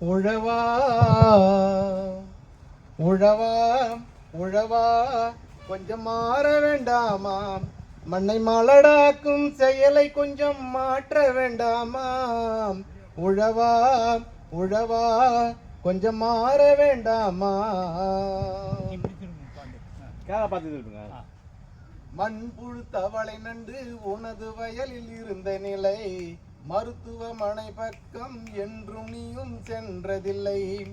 உழவா உழவா உழவா கொஞ்சம் மாற வேண்டாமா? மண்ணை மலடாக்கும் செயலை கொஞ்சம் மாற்ற வேண்டாமா? உழவா உழவா கொஞ்சம் மாற வேண்டாமா? மண்புழு தவளை நண்டு உனது வயலில் இருந்த நிலை. மருத்துவமனை பக்கம் என்றும் நீயும் சென்றதில்லை.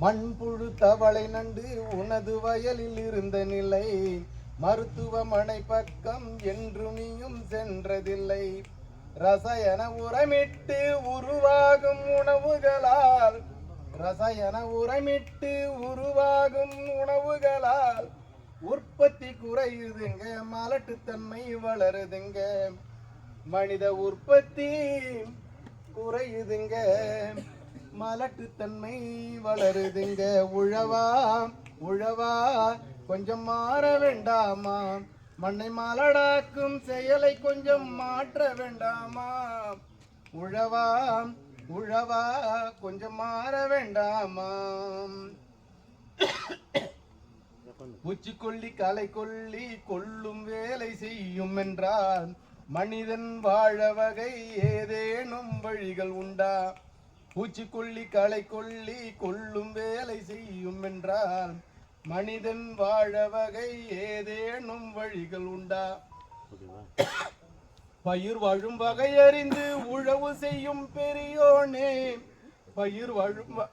மண்புழு தவளை நண்டு உனது வயலில் இருந்த நிலை. மருத்துவமனை பக்கம் என்றும் நீயும் சென்றதில்லை. ரசாயன உரமிட்டு உருவாகும் உணவுகளால் ரசாயன உரமிட்டு உருவாகும் உணவுகளால் உற்பத்தி குறையுதுங்க மலட்டுத்தன்மை வளருதுங்க. மனித உற்பத்தி குறையுதுங்க. மலட்டுத்தன்மை வளருதுங்க. உழவா உழவா கொஞ்சம் மாற வேண்டாமா? மண்ணை மலடாக்கும் செயலை கொஞ்சம் மாற்ற வேண்டாமா? உழவா உழவா கொஞ்சம் மாற வேண்டாமா? பூச்சிக்கொல்லி களை கொல்லி கொள்ளும் வேலை செய்யும் என்றால் மனிதன் வாழ வகை ஏதேனும் வழிகள் உண்டா? பூச்சிக்கொல்லி களை கொல்லி கொல்லும் வேலை செய்யும் என்றால் மனிதன் வாழ வகை ஏதேனும் வழிகள் உண்டா? பயிர் வாழும் வகை அறிந்து உழவு செய்யும் பெரியோனே பயிர் வாழும் வ-